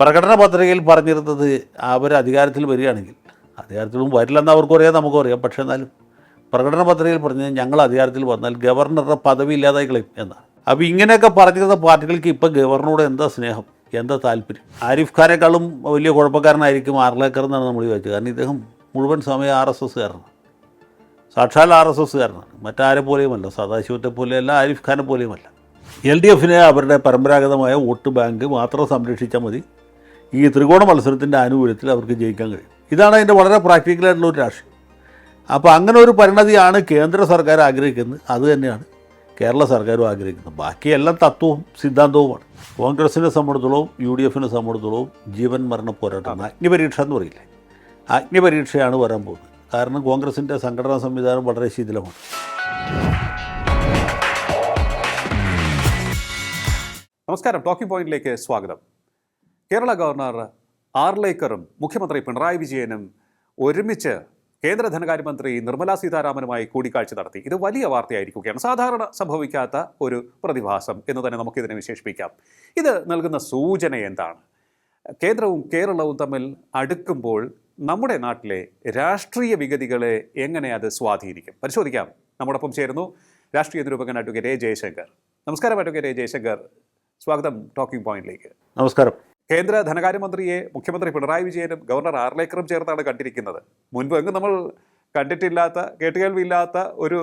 പ്രകടന പത്രികയിൽ പറഞ്ഞിരുന്നത് അവർ അധികാരത്തിൽ വരികയാണെങ്കിൽ അധികാരത്തിലും വരില്ലെന്ന് അവർക്കും അറിയാം നമുക്കും അറിയാം. പക്ഷേ എന്നാലും പ്രകടന പത്രികയിൽ പറഞ്ഞത് ഞങ്ങൾ അധികാരത്തിൽ വന്നാൽ ഗവർണറുടെ പദവി ഇല്ലാതായി കളയും എന്നാണ്. അപ്പോൾ ഇങ്ങനെയൊക്കെ പറഞ്ഞിരുന്ന പാർട്ടികൾക്ക് ഇപ്പോൾ ഗവർണറോട് എന്താ സ്നേഹം? എന്താ താല്പര്യം? ആരിഫ് ഖാനേക്കാളും വലിയ കുഴപ്പക്കാരനായിരിക്കും ആർലേക്കർ എന്നാണ് നമ്മൾ ചോദിച്ചത് കാരണം ഇദ്ദേഹം മുഴുവൻ സമയം ആർ എസ് എസ്സുകാരനാണ്. സാക്ഷാൽ ആർ എസ് എസ്സുകാരനാണ്. മറ്റാരെ പോലെയുമല്ല. സദാശിവത്തെ പോലെയല്ല ആരിഫ് ഖാനെ പോലെയുമല്ല. എൽ ഡി എഫിനെ അവരുടെ പരമ്പരാഗതമായ വോട്ട് ബാങ്ക് മാത്രം സംരക്ഷിച്ചാൽ മതി. ഈ ത്രികോണ മത്സരത്തിന്റെ ആനുകൂല്യത്തിൽ അവർക്ക് ജയിക്കാൻ കഴിയും. ഇതാണ് അതിന്റെ വളരെ പ്രാക്ടിക്കലായിട്ടുള്ള ഒരു രാഷ്ട്രീയം അപ്പോൾ അങ്ങനെ ഒരു പരിണതിയാണ് കേന്ദ്ര സർക്കാർ ആഗ്രഹിക്കുന്നത്. അത് തന്നെയാണ് കേരള സർക്കാരും ആഗ്രഹിക്കുന്നത്. ബാക്കിയെല്ലാം തത്വവും സിദ്ധാന്തവുമാണ്. കോൺഗ്രസിനെ സംബന്ധിച്ചോളവും യു ഡി എഫിനെ സംബന്ധിച്ചോളവും ജീവൻ മരണ പോരാട്ടമാണ്. അഗ്നിപരീക്ഷ എന്ന് പറയില്ലേ? അഗ്നിപരീക്ഷയാണ് വരാൻ പോകുന്നത്. കാരണം കോൺഗ്രസിന്റെ സംഘടനാ സംവിധാനം വളരെ ശിഥിലമാണ്. നമസ്കാരം. ടോക്കിംഗ് പോയിന്റിലേക്ക് സ്വാഗതം. കേരള ഗവർണർ ആർലേക്കറും മുഖ്യമന്ത്രി പിണറായി വിജയനും ഒരുമിച്ച് കേന്ദ്ര ധനകാര്യമന്ത്രി നിർമ്മലാ സീതാരാമനുമായി കൂടിക്കാഴ്ച നടത്തി. ഇത് വലിയ വാർത്തയായിരിക്കുകയാണ്. സാധാരണ സംഭവിക്കാത്ത ഒരു പ്രതിഭാസം എന്ന് തന്നെ നമുക്കിതിനെ വിശേഷിപ്പിക്കാം. ഇത് നൽകുന്ന സൂചന എന്താണ്? കേന്ദ്രവും കേരളവും തമ്മിൽ അടുക്കുമ്പോൾ നമ്മുടെ നാട്ടിലെ രാഷ്ട്രീയ വിഗതികളെ എങ്ങനെ അത് സ്വാധീനിക്കും? പരിശോധിക്കാം. നമ്മോടൊപ്പം ചേരുന്നു രാഷ്ട്രീയ നിരൂപകൻ അഡ്വക്കേറ്റ് എ ജയശങ്കർ. നമസ്കാരം അഡ്വക്കേറ്റ് എ ജയശങ്കർ. സ്വാഗതം ടോക്കിംഗ് പോയിന്റിലേക്ക്. നമസ്കാരം. കേന്ദ്ര ധനകാര്യമന്ത്രിയെ മുഖ്യമന്ത്രി പിണറായി വിജയനും ഗവർണർ ആർലേക്കറും ചേർത്താണ് കണ്ടിരിക്കുന്നത്. മുൻപ് എങ്ങും നമ്മൾ കണ്ടിട്ടില്ലാത്ത കേട്ടുകേൾവിയില്ലാത്ത ഒരു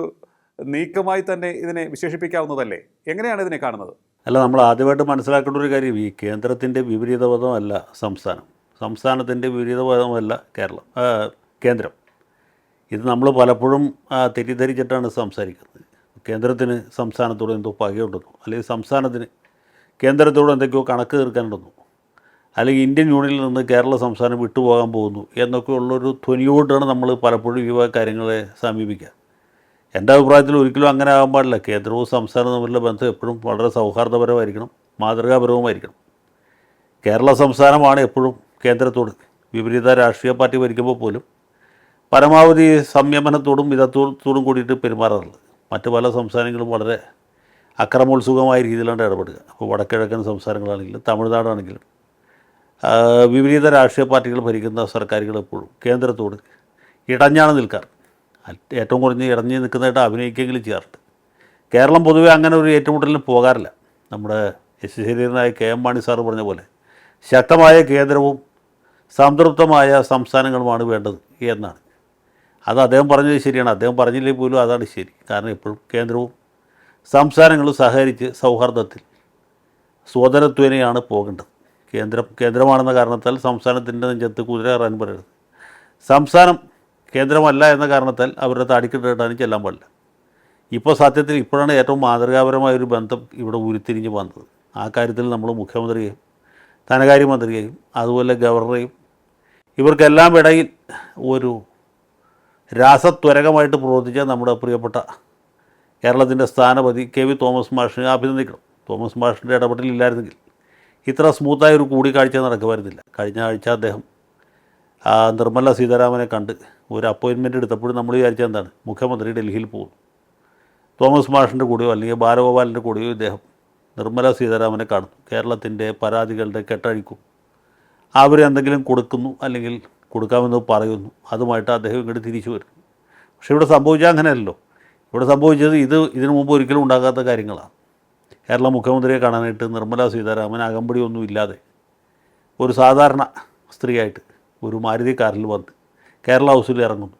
നീക്കമായി തന്നെ ഇതിനെ വിശേഷിപ്പിക്കാവുന്നതല്ലേ? എങ്ങനെയാണ് ഇതിനെ കാണുന്നത്? അല്ല നമ്മൾ ആദ്യമായിട്ട് മനസ്സിലാക്കേണ്ട ഒരു കാര്യം ഈ കേന്ദ്രത്തിന്റെ വിപരീതപദമല്ല സംസ്ഥാനം. സംസ്ഥാനത്തിന്റെ വിപരീതപദമല്ല കേരളം കേന്ദ്രം. ഇത് നമ്മൾ പലപ്പോഴും തെറ്റിദ്ധരിച്ചിട്ടാണ് സംസാരിക്കുന്നത്. കേന്ദ്രത്തിന് സംസ്ഥാനത്തോട് എന്തോ പകയുണ്ടെന്നോ അല്ലെങ്കിൽ സംസ്ഥാനത്തിന് കേന്ദ്രത്തോട് എന്തൊക്കെയോ കണക്ക് തീർക്കാനുണ്ടെന്നോ അല്ലെങ്കിൽ ഇന്ത്യൻ യൂണിയനിൽ നിന്ന് കേരള സംസ്ഥാനം വിട്ടുപോകാൻ പോകുന്നു എന്നൊക്കെ ഉള്ളൊരു ധ്വനിയോട്ടാണ് നമ്മൾ പലപ്പോഴും ഈ കാര്യങ്ങളെ സമീപിക്കുക. എന്റെ അഭിപ്രായത്തിൽ ഒരിക്കലും അങ്ങനെ ആകാൻ പാടില്ല. കേന്ദ്രവും സംസ്ഥാനവും തമ്മിലുള്ള ബന്ധം എപ്പോഴും വളരെ സൗഹാർദ്ദപരമായിരിക്കണം മാതൃകാപരവുമായിരിക്കണം. കേരള സംസ്ഥാനമാണ് എപ്പോഴും കേന്ദ്രത്തോട് വിപരീത രാഷ്ട്രീയ പാർട്ടി ഭരിക്കുമ്പോൾ പോലും പരമാവധി സംയമനത്തോടും വിധത്തോടും കൂടിയിട്ട് പെരുമാറാറുള്ളത്. മറ്റ് പല സംസ്ഥാനങ്ങളും വളരെ അക്രമോത്സുകമായ രീതിയിലാണ് ഇടപെടുക. അപ്പോൾ വടക്കിഴക്കൻ സംസ്ഥാനങ്ങളാണെങ്കിലും തമിഴ്നാടാണെങ്കിലും വിപരീത രാഷ്ട്രീയ പാർട്ടികൾ ഭരിക്കുന്ന സർക്കാരുകൾ എപ്പോഴും കേന്ദ്രത്തോട് ഇടഞ്ഞാണ് നിൽക്കാറ്. ഏറ്റവും കുറഞ്ഞ് ഇടഞ്ഞ് നിൽക്കുന്നതായിട്ട് അഭിനയിക്കെങ്കിലും ചെയ്യാറുണ്ട്. കേരളം പൊതുവെ അങ്ങനെ ഒരു ഏറ്റുമുട്ടലിന് പോകാറില്ല. നമ്മുടെ എസ് ശരീരനായ കെ എം മാണി സാറ് പറഞ്ഞ പോലെ ശക്തമായ കേന്ദ്രവും സംതൃപ്തമായ സംസ്ഥാനങ്ങളുമാണ് വേണ്ടത് എന്നാണ്. അത് അദ്ദേഹം പറഞ്ഞത് ശരിയാണ്. അദ്ദേഹം പറഞ്ഞില്ലെങ്കിൽ പോലും അതാണ് ശരി. കാരണം എപ്പോഴും കേന്ദ്രവും സംസ്ഥാനങ്ങളും സഹകരിച്ച് സൗഹാർദ്ദത്തിൽ സ്വതരത്വേനയാണ് പോകേണ്ടത്. കേന്ദ്രം കേന്ദ്രമാണെന്ന കാരണത്താൽ സംസ്ഥാനത്തിന്റെ നെഞ്ചത്ത് കുതിര കയറാൻ പറയരുത്. സംസ്ഥാനം കേന്ദ്രമല്ല എന്ന കാരണത്താൽ അവരുടെ താടിക്കിട്ടാനും ചെല്ലാൻ പാടില്ല. ഇപ്പോൾ സത്യത്തിൽ ഇപ്പോഴാണ് ഏറ്റവും മാതൃകാപരമായ ഒരു ബന്ധം ഇവിടെ ഉരുത്തിരിഞ്ഞ് വന്നത്. ആ കാര്യത്തിൽ നമ്മൾ മുഖ്യമന്ത്രിയെയും ധനകാര്യമന്ത്രിയെയും അതുപോലെ ഗവർണറെയും ഇവർക്കെല്ലാം ഇടയിൽ ഒരു രാസത്വരകമായിട്ട് പ്രവർത്തിച്ച നമ്മുടെ പ്രിയപ്പെട്ട കേരളത്തിന്റെ സ്ഥാനപതി കെ വി തോമസ് മാഷിനെ അഭിനന്ദിക്കണം. തോമസ് മാഷിന്റെ ഇടപെടലില്ലായിരുന്നെങ്കിൽ ഇത്ര സ്മൂത്തായ ഒരു കൂടിക്കാഴ്ച നടക്കുമായിരുന്നില്ല. കഴിഞ്ഞ ആഴ്ച അദ്ദേഹം നിർമ്മല സീതാരാമനെ കണ്ട് ഒരു അപ്പോയിൻമെന്റ് എടുത്തപ്പോഴും നമ്മൾ വിചാരിച്ച എന്താണ്? മുഖ്യമന്ത്രി ഡൽഹിയിൽ പോകും. തോമസ് മാഷിന്റെ കൂടെയോ അല്ലെങ്കിൽ ബാലഗോപാലിന്റെ കൂടെയോ ഇദ്ദേഹം നിർമ്മല സീതാരാമനെ കാണുന്നു കേരളത്തിന്റെ പരാതികളുടെ കെട്ടഴിക്കും. അവർ എന്തെങ്കിലും കൊടുക്കുന്നു അല്ലെങ്കിൽ കൊടുക്കാമെന്ന് പറയുന്നു. അതുമായിട്ട് അദ്ദേഹം ഇങ്ങോട്ട് തിരിച്ചു വരും. പക്ഷേ ഇവിടെ സംഭവിച്ചാൽ അങ്ങനെയല്ലോ ഇവിടെ സംഭവിച്ചത് ഇത് ഇതിനു മുമ്പ് ഒരിക്കലും ഉണ്ടാകാത്ത കാര്യങ്ങളാണ്. കേരള മുഖ്യമന്ത്രിയെ കാണാനായിട്ട് നിർമ്മല സീതാരാമൻ അകമ്പടിയൊന്നും ഇല്ലാതെ ഒരു സാധാരണ സ്ത്രീയായിട്ട് ഒരു മാരുതി കാറിൽ വന്ന് കേരള ഹൗസിൽ ഇറങ്ങുന്നു.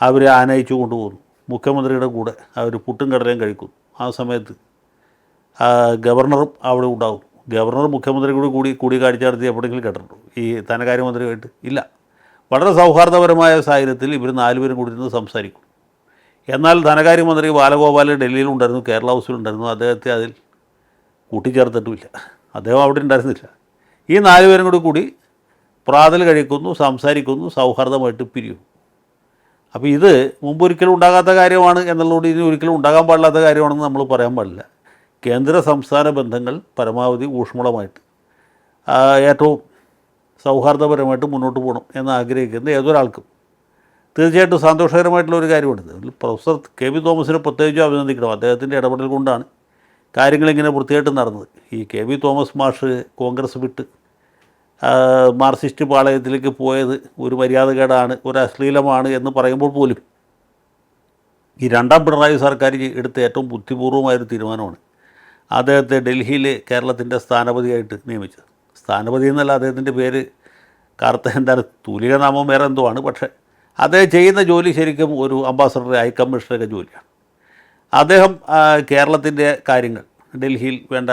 അവരെ ആനയിച്ചു കൊണ്ടുപോകുന്നു. മുഖ്യമന്ത്രിയുടെ കൂടെ അവർ പുട്ടും കടലയും കഴിക്കുന്നു. ആ സമയത്ത് ഗവർണറും അവിടെ ഉണ്ടാവും ഗവർണർ മുഖ്യമന്ത്രി കൂടി കൂടി കൂടിക്കാഴ്ച നടത്തി എപ്പോഴെങ്കിലും കേട്ടിട്ടുണ്ടോ? ഈ ധനകാര്യമന്ത്രിയുമായിട്ട് ഇല്ല. വളരെ സൗഹാർദ്ദപരമായ സാഹചര്യത്തിൽ ഇവർ നാലുപേരും കൂടി നിന്ന് സംസാരിക്കും. എന്നാൽ ധനകാര്യമന്ത്രി ബാലഗോപാൽ ഡൽഹിയിലുണ്ടായിരുന്നു കേരള ഹൗസിൽ ഉണ്ടായിരുന്നു അദ്ദേഹത്തെ അതിൽ കൂട്ടിച്ചേർത്തിട്ടുമില്ല. അദ്ദേഹം അവിടെ ഉണ്ടായിരുന്നില്ല. ഈ നാലുപേരും കൂടി കൂടി പ്രാതൽ കഴിക്കുന്നു സംസാരിക്കുന്നു സൗഹാർദ്ദമായിട്ട് പിരിയും. അപ്പോൾ ഇത് മുമ്പ് ഒരിക്കലും ഉണ്ടാകാത്ത കാര്യമാണ് എന്നുള്ളതുകൊണ്ട് ഇനി ഒരിക്കലും ഉണ്ടാകാൻ പാടില്ലാത്ത കാര്യമാണെന്ന് നമ്മൾ പറയാൻ പാടില്ല. കേന്ദ്ര സംസ്ഥാന ബന്ധങ്ങൾ പരമാവധി ഊഷ്മളമായിട്ട് ഏറ്റവും സൗഹാർദ്ദപരമായിട്ട് മുന്നോട്ട് പോകണം എന്ന് ആഗ്രഹിക്കുന്ന ഏതൊരാൾക്കും. തീർച്ചയായിട്ടും സന്തോഷകരമായിട്ടുള്ള ഒരു കാര്യമാണിത് പ്രൊഫസർ കെ വി തോമസിനെ പ്രത്യേകിച്ചും അഭിനന്ദിക്കണം. അദ്ദേഹത്തിന്റെ ഇടപെടൽ കൊണ്ടാണ് കാര്യങ്ങളിങ്ങനെ വൃത്തിയായിട്ട് നടന്നത്. ഈ കെ വി തോമസ് മാഷ് കോൺഗ്രസ് വിട്ട് മാർക്സിസ്റ്റ് പാളയത്തിലേക്ക് പോയത് ഒരു മര്യാദകേടാണ് ഒരു അശ്ലീലമാണ് എന്ന് പറയുമ്പോൾ പോലും ഈ രണ്ടാം പിണറായി സർക്കാർ എടുത്ത ഏറ്റവും ബുദ്ധിപൂർവമായൊരു തീരുമാനമാണ് അദ്ദേഹത്തെ ഡൽഹിയിലെ കേരളത്തിന്റെ സ്ഥാനപതിയായിട്ട് നിയമിച്ചത്. സ്ഥാനപതി എന്നല്ല അദ്ദേഹത്തിന്റെ പേര് കാർത്ത എന്താണ് തൂലിക നാമം വേറെ എന്തോ ആണ്. പക്ഷേ അദ്ദേഹം ചെയ്യുന്ന ജോലി ശരിക്കും ഒരു അംബാസഡർ ഹൈ കമ്മീഷണറുടെ ജോലിയാണ്. അദ്ദേഹം കേരളത്തിന്റെ കാര്യങ്ങൾ ഡൽഹിയിൽ വേണ്ട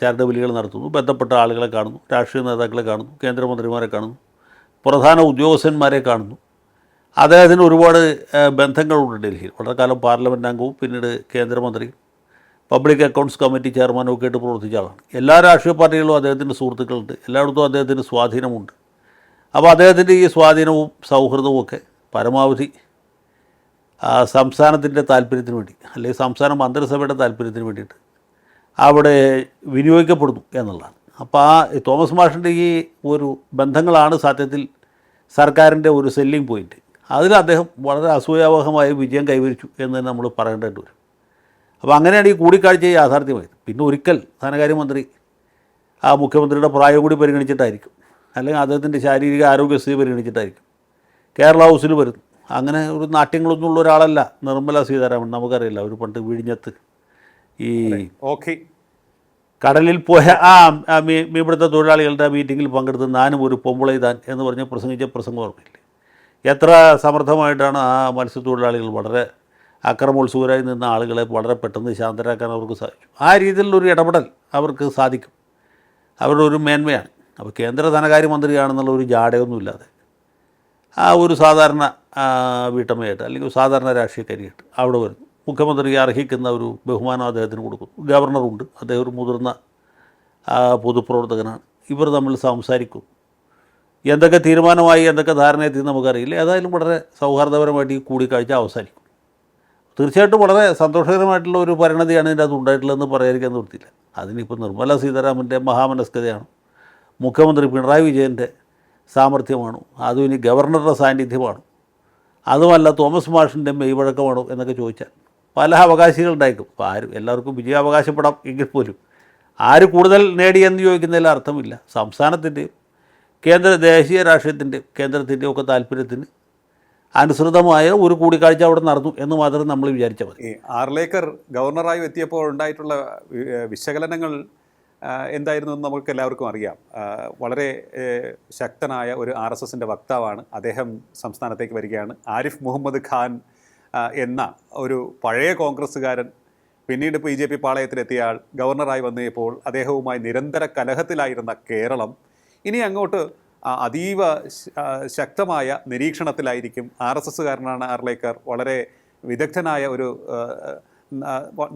ചാരിറ്റബിലികൾ നടത്തുന്നു ബന്ധപ്പെട്ട ആളുകളെ കാണുന്നു രാഷ്ട്രീയ നേതാക്കളെ കാണുന്നു കേന്ദ്രമന്ത്രിമാരെ കാണുന്നു പ്രധാന ഉദ്യോഗസ്ഥന്മാരെ കാണുന്നു. അദ്ദേഹത്തിന് ഒരുപാട് ബന്ധങ്ങളുണ്ട് ഡൽഹിയിൽ. വളരെ കാലം പാർലമെന്റ് അംഗവും പിന്നീട് കേന്ദ്രമന്ത്രി പബ്ലിക് അക്കൗണ്ട്സ് കമ്മിറ്റി ചെയർമാനും ഒക്കെ ആയിട്ട് പ്രവർത്തിച്ച ആളാണ്. എല്ലാ രാഷ്ട്രീയ പാർട്ടികളിലും അദ്ദേഹത്തിന്റെ സുഹൃത്തുക്കളുണ്ട്. എല്ലായിടത്തും അദ്ദേഹത്തിന് സ്വാധീനമുണ്ട്. അപ്പോൾ അദ്ദേഹത്തിന്റെ ഈ സ്വാധീനവും സൗഹൃദവും ഒക്കെ പരമാവധി സംസ്ഥാനത്തിന്റെ താല്പര്യത്തിന് വേണ്ടി അല്ലെങ്കിൽ സംസ്ഥാന മന്ത്രിസഭയുടെ താല്പര്യത്തിന് വേണ്ടിയിട്ട് അവിടെ വിനിയോഗിക്കപ്പെടുന്നു എന്നുള്ളതാണ്. അപ്പോൾ ആ തോമസ് മാഷിന്റെ ഈ ഒരു ബന്ധങ്ങളാണ് സത്യത്തിൽ സർക്കാരിന്റെ ഒരു സെല്ലിംഗ് പോയിന്റ്. അതിൽ അദ്ദേഹം വളരെ അസൂയാവഹമായ വിജയം കൈവരിച്ചു എന്ന് നമ്മൾ പറയേണ്ടതായിട്ട് വരും. അപ്പോൾ അങ്ങനെയാണ് ഈ കൂടിക്കാഴ്ച യാഥാർത്ഥ്യമായത്. പിന്നെ ഒരിക്കൽ ധനകാര്യമന്ത്രി ആ മുഖ്യമന്ത്രിയുടെ പ്രായം കൂടി പരിഗണിച്ചിട്ടായിരിക്കും. അല്ലെങ്കിൽ അദ്ദേഹത്തിന്റെ ശാരീരിക ആരോഗ്യസ്ഥിതി പരിഗണിച്ചിട്ടായിരിക്കും. കേരള ഹൗസിൽ വരുന്നു. അങ്ങനെ ഒരു നാട്യങ്ങളൊന്നും ഉള്ള ഒരാളല്ല നിർമ്മല സീതാരാമൻ. നമുക്കറിയില്ല ഒരു പണ്ട് വിഴിഞ്ഞത്ത് ഈ ഓക്കെ കടലിൽ പോയ ആ മീ മീൻപിടുത്ത തൊഴിലാളികളുടെ മീറ്റിങ്ങിൽ പങ്കെടുത്ത് നാനും ഒരു പൊമ്പളെയ്താൻ എന്ന് പറഞ്ഞ് പ്രസംഗിച്ച പ്രസംഗം ഓർമ്മയില്ലേ? എത്ര സമർത്ഥമായിട്ടാണ് ആ മത്സ്യത്തൊഴിലാളികൾ വളരെ അക്രമോത്സുകരായി നിന്ന ആളുകളെ വളരെ പെട്ടെന്ന് ശാന്തരാക്കാൻ അവർക്ക് സാധിച്ചു. ആ രീതിയിലുള്ളൊരു ഇടപെടൽ അവർക്ക് സാധിക്കും. അവരുടെ ഒരു മേന്മയാണ്. അപ്പോൾ കേന്ദ്ര ധനകാര്യമന്ത്രിയാണെന്നുള്ള ഒരു ജാടയൊന്നുമില്ലാതെ ആ ഒരു സാധാരണ വീട്ടമ്മയായിട്ട് അല്ലെങ്കിൽ സാധാരണ രാഷ്ട്രീയക്കാരിയായിട്ട് അവിടെ വരുന്നു. മുഖ്യമന്ത്രി അർഹിക്കുന്ന ഒരു ബഹുമാനം അദ്ദേഹത്തിന് കൊടുക്കുന്നു. ഗവർണറുണ്ട്. അദ്ദേഹം ഒരു മുതിർന്ന പൊതുപ്രവർത്തകനാണ്. ഇവർ തമ്മിൽ സംസാരിക്കും. എന്തൊക്കെ തീരുമാനമായി എന്തൊക്കെ ധാരണയെത്തി നമുക്കറിയില്ല. ഏതായാലും വളരെ സൗഹാർദ്ദപരമായിട്ട് ഈ കൂടിക്കാഴ്ച അവസാനിക്കും. തീർച്ചയായിട്ടും വളരെ സന്തോഷകരമായിട്ടുള്ള ഒരു പരിണതിയാണ് ഇതിന്റെ അത് ഉണ്ടായിട്ടുള്ളതെന്ന് പറയാതിരിക്കാൻ നിർത്തിയില്ല അതിനിപ്പോൾ നിർമ്മല സീതാരാമന്റെ മഹാമനസ്കതയാണ് മുഖ്യമന്ത്രി പിണറായി വിജയന്റെ സാമർഥ്യമാണോ? അതും ഇനി ഗവർണറുടെ സാന്നിധ്യമാണോ? അതുമല്ല തോമസ് മാഷിന്റെ മെയ്വഴക്കമാണോ എന്നൊക്കെ ചോദിച്ചാൽ പല അവകാശികളുണ്ടായിരിക്കും അപ്പോൾ ആരും എല്ലാവർക്കും വിജയം അവകാശപ്പെടാം എങ്കിൽ പോലും ആര് കൂടുതൽ നേടിയെന്ന് ചോദിക്കുന്നതിൽ അർത്ഥമില്ല. സംസ്ഥാനത്തിന്റെയും കേന്ദ്ര ദേശീയ രാഷ്ട്രീയത്തിന്റെയും കേന്ദ്രത്തിന്റെയും ഒക്കെ താല്പര്യത്തിന് അനുസൃതമായ ഒരു കൂടിക്കാഴ്ച അവിടെ നടന്നു എന്ന് മാത്രം നമ്മൾ വിചാരിച്ചാൽ മതി. ആർലേക്കർ ഗവർണറായി എത്തിയപ്പോൾ ഉണ്ടായിട്ടുള്ള വിശകലനങ്ങൾ എന്തായിരുന്നു എന്ന് നമുക്ക് എല്ലാവർക്കും അറിയാം വളരെ ശക്തനായ ഒരു ആർ എസ് എസിന്റെ വക്താവാണ് അദ്ദേഹം സംസ്ഥാനത്തേക്ക് വരികയാണ്. ആരിഫ് മുഹമ്മദ് ഖാൻ എന്ന ഒരു പഴയ കോൺഗ്രസ്സുകാരൻ പിന്നീട് ബി ജെ പി പാളയത്തിലെത്തിയ ആൾ ഗവർണറായി വന്നപ്പോൾ അദ്ദേഹവുമായി നിരന്തര കലഹത്തിലായിരുന്ന കേരളം ഇനി അങ്ങോട്ട് അതീവ ശക്തമായ നിരീക്ഷണത്തിലായിരിക്കും ആർ എസ് എസ്സുകാരനാണ് ആർലേക്കർ വളരെ വിദഗ്ധനായ ഒരു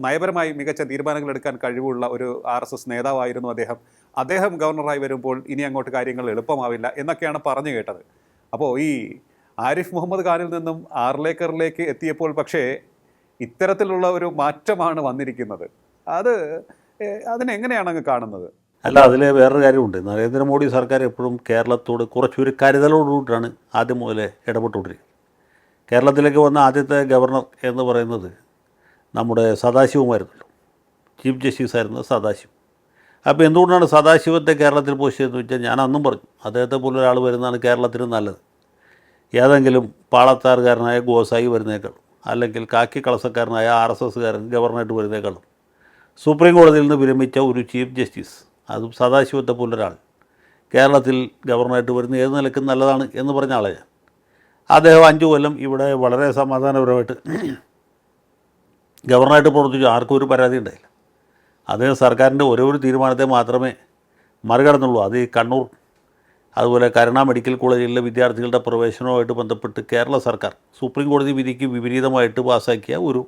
നയപരമായി മികച്ച തീരുമാനങ്ങൾ എടുക്കാൻ കഴിവുള്ള ഒരു ആർ എസ് എസ് നേതാവായിരുന്നു അദ്ദേഹം. അദ്ദേഹം ഗവർണറായി വരുമ്പോൾ ഇനി അങ്ങോട്ട് കാര്യങ്ങൾ എളുപ്പമാവില്ല എന്നൊക്കെയാണ് പറഞ്ഞു കേട്ടത്. അപ്പോൾ ഈ ആരിഫ് മുഹമ്മദ് ഖാനിൽ നിന്നും ആർലേക്കറിലേക്ക് എത്തിയപ്പോൾ പക്ഷേ ഇത്തരത്തിലുള്ള ഒരു മാറ്റമാണ് വന്നിരിക്കുന്നത്. അത് അതിനെങ്ങനെയാണ് അങ്ങ് കാണുന്നത്? അല്ല അതിൽ വേറൊരു കാര്യമുണ്ട്. നരേന്ദ്രമോദി സർക്കാർ എപ്പോഴും കേരളത്തോട് കുറച്ചൊരു കരുതലോടുകൂടിയാണ് ആദ്യം മുതലേ ഇടപെട്ടുകൊണ്ടിരിക്കുന്നത്. കേരളത്തിലേക്ക് വന്ന ആദ്യത്തെ ഗവർണർ എന്ന് പറയുന്നത് നമ്മുടെ സദാശിവമായിരുന്നല്ലോ. ചീഫ് ജസ്റ്റിസ് ആയിരുന്നത് സദാശിവം. അപ്പോൾ എന്തുകൊണ്ടാണ് സദാശിവത്തെ കേരളത്തിൽ പോഷിച്ചതെന്ന് വെച്ചാൽ ഞാൻ അന്നും പറഞ്ഞു അദ്ദേഹത്തെ പോലെ ഒരാൾ വരുന്നതാണ് കേരളത്തിന് നല്ലത്. ഏതെങ്കിലും പാളത്താറുകാരനായ ഗോസായി വരുന്നേക്കാളും അല്ലെങ്കിൽ കാക്കി കളസക്കാരനായ ആർ എസ് എസ്സുകാരൻ ഗവർണറായിട്ട് വരുന്നേക്കാളും സുപ്രീം കോടതിയിൽ നിന്ന് വിരമിച്ച ഒരു ചീഫ് ജസ്റ്റിസ് അതും സദാശിവത്തെ പോലെ ഒരാൾ കേരളത്തിൽ ഗവർണറായിട്ട് വരുന്ന ഏത് നിലക്കും നല്ലതാണ് എന്ന് പറഞ്ഞ ആളെ അദ്ദേഹം അഞ്ചു കൊല്ലം ഇവിടെ വളരെ സമാധാനപരമായിട്ട് ഗവർണറായിട്ട് പ്രവർത്തിച്ചു. ആർക്കും ഒരു പരാതി ഉണ്ടായില്ല. അദ്ദേഹം സർക്കാരിന്റെ ഓരോ ഒരു തീരുമാനത്തെ മാത്രമേ മറികടന്നുള്ളൂ. അത് ഈ കണ്ണൂർ അതുപോലെ കരുണ മെഡിക്കൽ കോളേജിലെ വിദ്യാർത്ഥികളുടെ പ്രവേശനവുമായിട്ട് ബന്ധപ്പെട്ട് കേരള സർക്കാർ സുപ്രീം കോടതി വിധിക്ക് വിപരീതമായിട്ട് പാസ്സാക്കിയ ഒരു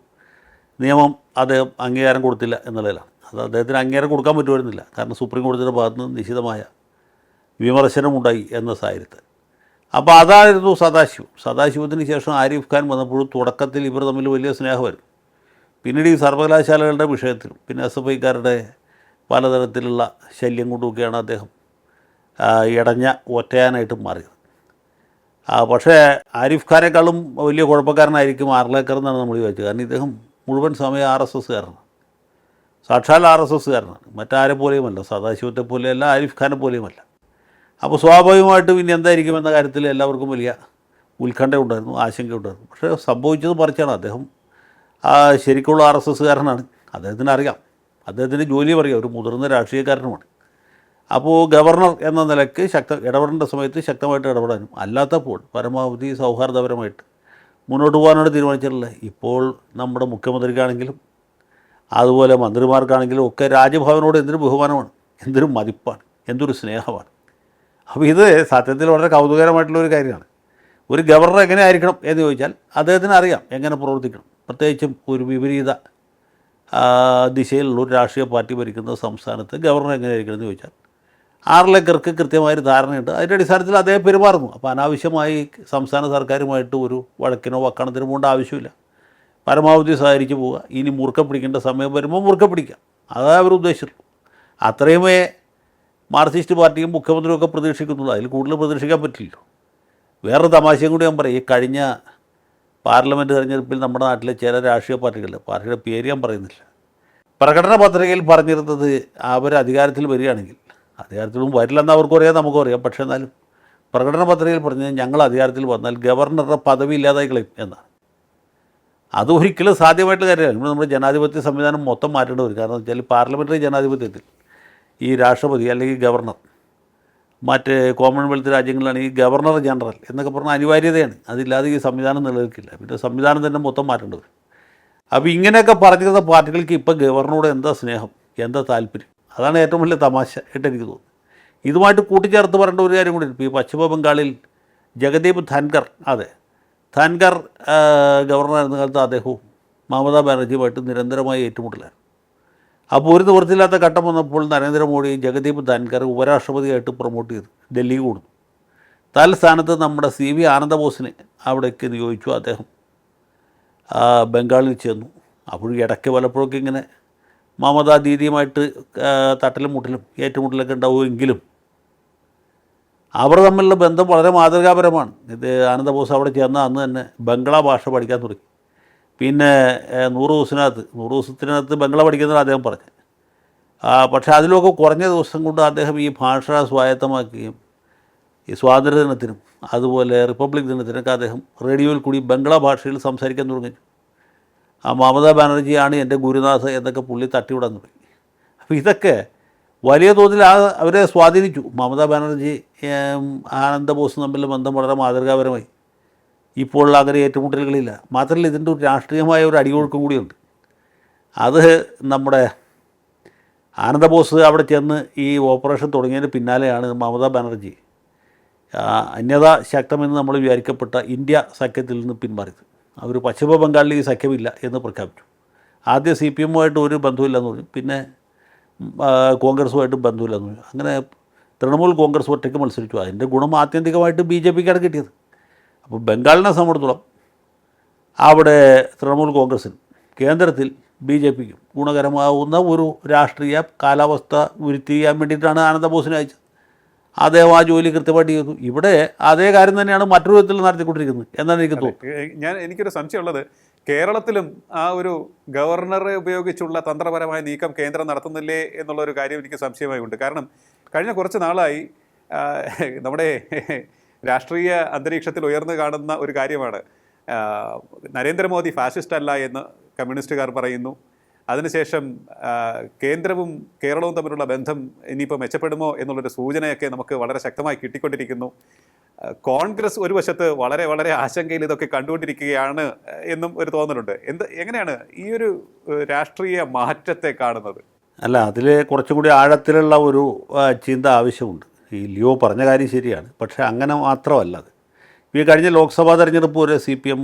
നിയമം അദ്ദേഹം അംഗീകാരം കൊടുത്തില്ല എന്നുള്ളതിലാണ് അത് അദ്ദേഹത്തിന് അംഗീകാരം കൊടുക്കാൻ പറ്റുമായിരുന്നില്ല. കാരണം സുപ്രീം കോടതിയുടെ ഭാഗത്തു നിന്ന് നിശിതമായ വിമർശനമുണ്ടായി എന്ന സാഹചര്യത്തിൽ. അപ്പോൾ അതായിരുന്നു സദാശിവം. സദാശിവത്തിന് ശേഷം ആരിഫ് ഖാൻ വന്നപ്പോഴും തുടക്കത്തിൽ ഇവർ തമ്മിൽ വലിയ സ്നേഹമായിരുന്നു. പിന്നീട് ഈ സർവകലാശാലകളുടെ വിഷയത്തിലും പിന്നെ എസ് എഫ് ഐക്കാരുടെ പലതരത്തിലുള്ള ശല്യം കൊണ്ടുമൊക്കെയാണ് അദ്ദേഹം ഇടഞ്ഞ ഒറ്റയാനായിട്ട് മാറിയത്. പക്ഷേ ആരിഫ് ഖാനേക്കാളും വലിയ കുഴപ്പക്കാരനായിരിക്കും ആർലേക്കർ എന്നാണ് നമ്മൾ ചോദിച്ചത് കാരണം ഇദ്ദേഹം മുഴുവൻ സമയം ആർ എസ് എസ്സുകാരനാണ്. സാക്ഷാൽ ആർ എസ് എസ്സുകാരനാണ്. മറ്റാരെ പോലെയുമല്ല. സദാശിവത്തെ പോലെയല്ല ആരിഫ് ഖാനെ പോലെയുമല്ല. അപ്പോൾ സ്വാഭാവികമായിട്ടും ഇനി എന്തായിരിക്കും എന്ന കാര്യത്തിൽ എല്ലാവർക്കും വലിയ ഉത്കണ്ഠ ഉണ്ടായിരുന്നു ആശങ്ക ഉണ്ടായിരുന്നു പക്ഷേ സംഭവിച്ചത് പറിച്ചാണ് അദ്ദേഹം ശരിക്കുള്ള ആർ എസ് എസ്സുകാരനാണ്. അദ്ദേഹത്തിന് അറിയാം. അദ്ദേഹത്തിന്റെ ജോലി പറയാം ഒരു മുതിർന്ന രാഷ്ട്രീയക്കാരനുമാണ്. അപ്പോൾ ഗവർണർ എന്ന നിലയ്ക്ക് ശക്ത ഇടപെടേണ്ട സമയത്ത് ശക്തമായിട്ട് ഇടപെടാനും അല്ലാത്തപ്പോൾ പരമാവധി സൗഹാർദ്ദപരമായിട്ട് മുന്നോട്ട് പോകാനാണ് തീരുമാനിച്ചിട്ടുള്ളത്. ഇപ്പോൾ നമ്മുടെ മുഖ്യമന്ത്രിക്കാണെങ്കിലും അതുപോലെ മന്ത്രിമാർക്കാണെങ്കിലും ഒക്കെ രാജ്യഭവനോട് എന്തൊരു ബഹുമാനമാണ് എന്തൊരു മതിപ്പാണ് എന്തൊരു സ്നേഹമാണ്. അപ്പോൾ ഇത് സത്യത്തിൽ വളരെ കൗതുകരമായിട്ടുള്ള ഒരു കാര്യമാണ്. ഒരു ഗവർണർ എങ്ങനെ ആയിരിക്കണം എന്ന് ചോദിച്ചാൽ അദ്ദേഹത്തിന് അറിയാം എങ്ങനെ പ്രവർത്തിക്കണം. പ്രത്യേകിച്ചും ഒരു വിപരീത ദിശയിലുള്ള ഒരു രാഷ്ട്രീയ പാർട്ടി ഭരിക്കുന്ന സംസ്ഥാനത്ത് ഗവർണർ എങ്ങനെയായിരിക്കണം എന്ന് ചോദിച്ചാൽ ആറിലേക്കർക്ക് കൃത്യമായൊരു ധാരണയുണ്ട്. അതിന്റെ അടിസ്ഥാനത്തിൽ അദ്ദേഹം പെരുമാറുന്നു. അപ്പോൾ അനാവശ്യമായി സംസ്ഥാന സർക്കാരുമായിട്ട് ഒരു വഴക്കിനോ വക്കാണത്തിനോ പോകേണ്ട ആവശ്യമില്ല. പരമാവധി സഹകരിച്ച് പോവുക. ഇനി മുറുക്ക പിടിക്കേണ്ട സമയം വരുമ്പോൾ മുറുക്ക പിടിക്കുക. അതാണ് അവർ ഉദ്ദേശിച്ചുള്ളൂ അത്രയുമേ മാർക്സിസ്റ്റ് പാർട്ടിയും മുഖ്യമന്ത്രിയും ഒക്കെ പ്രതീക്ഷിക്കുന്നുള്ളൂ. അതിൽ കൂടുതൽ പ്രതീക്ഷിക്കാൻ പറ്റില്ലല്ലോ. വേറൊരു തമാശയും കൂടി ഞാൻ പറയും. ഈ കഴിഞ്ഞ പാർലമെന്റ് തെരഞ്ഞെടുപ്പിൽ നമ്മുടെ നാട്ടിലെ ചില രാഷ്ട്രീയ പാർട്ടികൾ പാർട്ടിയുടെ പേര് ഞാൻ പറയുന്നില്ല. പ്രകടന പത്രികയിൽ പറഞ്ഞിരുന്നത് അവർ അധികാരത്തിൽ വരികയാണെങ്കിൽ അധികാരത്തിലും വരില്ലെന്ന് അവർക്കും അറിയാം നമുക്കും അറിയാം പക്ഷേ എന്നാലും പ്രകടന പത്രികയിൽ പറഞ്ഞത് ഞങ്ങൾ അധികാരത്തിൽ വന്നാൽ ഗവർണറുടെ പദവി ഇല്ലാതായി കളയും എന്നാണ്. അത് ഒരിക്കലും സാധ്യമായിട്ടുള്ള കാര്യമാണ് നമ്മുടെ ജനാധിപത്യ സംവിധാനം മൊത്തം മാറ്റേണ്ടി വരും. കാരണം വെച്ചാൽ പാർലമെന്ററി ജനാധിപത്യത്തിൽ ഈ രാഷ്ട്രപതി അല്ലെങ്കിൽ ഗവർണർ മറ്റ് കോമൺവെൽത്ത് രാജ്യങ്ങളിലാണെങ്കിൽ ഗവർണർ ജനറൽ എന്നൊക്കെ പറഞ്ഞാൽ അനിവാര്യതയാണ്. അതില്ലാതെ ഈ സംവിധാനം നിലനിൽക്കില്ല. പിന്നെ സംവിധാനം തന്നെ മൊത്തം മാറ്റേണ്ടി വരും അപ്പോൾ ഇങ്ങനെയൊക്കെ പറഞ്ഞിരുന്ന പാർട്ടികൾക്ക് ഇപ്പോൾ ഗവർണറോട് എന്താ സ്നേഹം? എന്താ താല്പര്യം? അതാണ് ഏറ്റവും വലിയ തമാശ ആയിട്ട് എനിക്ക് തോന്നുന്നത്. ഇതുമായിട്ട് കൂട്ടിച്ചേർത്ത് പറയേണ്ട ഒരു കാര്യം കൂടി ഇപ്പോൾ ഈ പശ്ചിമ ബംഗാളിൽ ജഗദീപ് ധൻകർ അതെ ധൻകർ ഗവർണർ ഗവർണറായിരുന്ന കാലത്ത് അദ്ദേഹവും മമതാ ബാനർജിയുമായിട്ട് നിരന്തരമായി ഏറ്റുമുട്ടലായിരുന്നു. അപ്പോൾ ഒരു നിവൃത്തിയില്ലാത്ത ഘട്ടം വന്നപ്പോൾ നരേന്ദ്രമോദിയും ജഗദീപ് ധൻകർ ഉപരാഷ്ട്രപതിയായിട്ട് പ്രൊമോട്ട് ചെയ്തു. ഡൽഹി കൊടുത്തു. തൽസ്ഥാനത്ത് നമ്മുടെ സി വി ആനന്ദബോസിനെ അവിടേക്ക് നിയോഗിച്ചു അദ്ദേഹം. ബംഗാളിൽ ചെന്നു. അപ്പോഴും ഇടയ്ക്ക് പലപ്പോഴൊക്കെ ഇങ്ങനെ മമതാ ദീദിയുമായിട്ട് തട്ടലും മുട്ടലും ഏറ്റുമുട്ടലൊക്കെ ഉണ്ടാവുമെങ്കിലും അവർ തമ്മിലുള്ള ബന്ധം വളരെ മാതൃകാപരമാണ്. ഇത് ആനന്ദബോസ് അവിടെ ചെന്ന അന്ന് തന്നെ ബംഗ്ലാ ഭാഷ പഠിക്കാൻ തുടങ്ങി. പിന്നെ നൂറ് ദിവസത്തിനകത്ത് നൂറ് ദിവസത്തിനകത്ത് ബംഗ്ല പഠിക്കുന്നത് അദ്ദേഹം പറഞ്ഞു. പക്ഷേ അതിലൊക്കെ കുറഞ്ഞ ദിവസം കൊണ്ട് അദ്ദേഹം ഈ ഭാഷ സ്വായത്തമാക്കുകയും ഈ സ്വാതന്ത്ര്യ ദിനത്തിനും അതുപോലെ റിപ്പബ്ലിക് ദിനത്തിനൊക്കെ അദ്ദേഹം റേഡിയോയിൽ കൂടി ബംഗ്ല ഭാഷയിൽ സംസാരിക്കാൻ തുടങ്ങി. ആ മമതാ ബാനർജിയാണ് എന്റെ ഗുരുനാഥ് എന്നൊക്കെ പുള്ളി തട്ടിവിടാൻ തുടങ്ങി. അപ്പോൾ ഇതൊക്കെ വലിയ തോതിൽ ആ അവരെ സ്വാധീനിച്ചു. മമതാ ബാനർജി ആനന്ദബോസ് തമ്മിൽ ബന്ധം വളരെ മാതൃകാപരമായി. ഇപ്പോൾ അങ്ങനെ ഏറ്റുമുട്ടലുകളില്ല മാത്രമല്ല ഇതിന്റെ ഒരു രാഷ്ട്രീയമായ ഒരു അടിയൊഴുക്കും കൂടിയുണ്ട്. അത് നമ്മുടെ ആനന്ദബോസ് അവിടെ ചെന്ന് ഈ ഓപ്പറേഷൻ തുടങ്ങിയതിന് പിന്നാലെയാണ് മമതാ ബാനർജി അന്യത ശക്തമെന്ന് നമ്മൾ വിചാരിക്കപ്പെട്ട ഇന്ത്യ സഖ്യത്തിൽ നിന്ന് പിന്മാറിയത്. അവർ പശ്ചിമ ബംഗാളിൽ ഈ സഖ്യമില്ല എന്ന് പ്രഖ്യാപിച്ചു. ആദ്യം സി പി എമ്മുമായിട്ട് ഒരു ബന്ധമില്ലെന്ന് പറഞ്ഞു. പിന്നെ കോൺഗ്രസുമായിട്ട് ബന്ധമില്ലെന്ന് പറഞ്ഞു. അങ്ങനെ തൃണമൂൽ കോൺഗ്രസ് ഒറ്റയ്ക്ക് മത്സരിച്ചു. അതിന്റെ ഗുണം ആത്യന്തികമായിട്ട് ബി ജെ പിക്കാണ് കിട്ടിയത്. അപ്പോൾ ബംഗാളിനെ സംബന്ധിച്ചിടത്തോളം അവിടെ തൃണമൂൽ കോൺഗ്രസിനും കേന്ദ്രത്തിൽ ബി ജെ പിക്കും ഗുണകരമാവുന്ന ഒരു രാഷ്ട്രീയ കാലാവസ്ഥ ഉരുത്തി ചെയ്യാൻ വേണ്ടിയിട്ടാണ് ആനന്ദബോസിനെ അയച്ചത്. അദ്ദേഹം ആ ജോലി കൃത്യമായിട്ട് ചെയ്തു. ഇവിടെ അതേ കാര്യം തന്നെയാണ് മറ്റൊരു വിധത്തിൽ നടത്തിക്കൊണ്ടിരിക്കുന്നത്. എന്നാണ് എനിക്ക് തോന്നുന്നത്. ഞാൻ എനിക്കൊരു സംശയമുള്ളത്. കേരളത്തിലും ആ ഒരു ഗവർണറെ ഉപയോഗിച്ചുള്ള തന്ത്രപരമായ നീക്കം കേന്ദ്രം നടത്തുന്നില്ലേ എന്നുള്ള ഒരു കാര്യം എനിക്ക് സംശയമായി ഉണ്ട് കാരണം കഴിഞ്ഞ കുറച്ച് നാളായി നമ്മുടെ രാഷ്ട്രീയ അന്തരീക്ഷത്തിൽ ഉയർന്നു കാണുന്ന ഒരു കാര്യമാണ്. നരേന്ദ്രമോദി ഫാസിസ്റ്റ് അല്ല എന്ന് കമ്മ്യൂണിസ്റ്റുകാർ പറയുന്നു. അതിനുശേഷം കേന്ദ്രവും കേരളവും തമ്മിലുള്ള ബന്ധം ഇനിയിപ്പോൾ മെച്ചപ്പെടുമോ എന്നുള്ളൊരു സൂചനയൊക്കെ നമുക്ക് വളരെ ശക്തമായി കിട്ടിക്കൊണ്ടിരിക്കുന്നു. കോൺഗ്രസ് ഒരു വശത്ത് വളരെ വളരെ ആശങ്കയിൽ ഇതൊക്കെ കണ്ടുകൊണ്ടിരിക്കുകയാണ് എന്നും ഒരു തോന്നലുണ്ട്. എന്ത് എങ്ങനെയാണ് ഈ ഒരു രാഷ്ട്രീയ മാറ്റത്തെ കാണുന്നത്? അല്ല അതിൽ കുറച്ചും കൂടി ആഴത്തിലുള്ള ഒരു ചിന്ത ആവശ്യമുണ്ട്. ഈ ലിയോ പറഞ്ഞ കാര്യം ശരിയാണ്. പക്ഷേ അങ്ങനെ മാത്രമല്ല അത്. ഈ കഴിഞ്ഞ ലോക്സഭാ തെരഞ്ഞെടുപ്പ് വരെ സി പി എം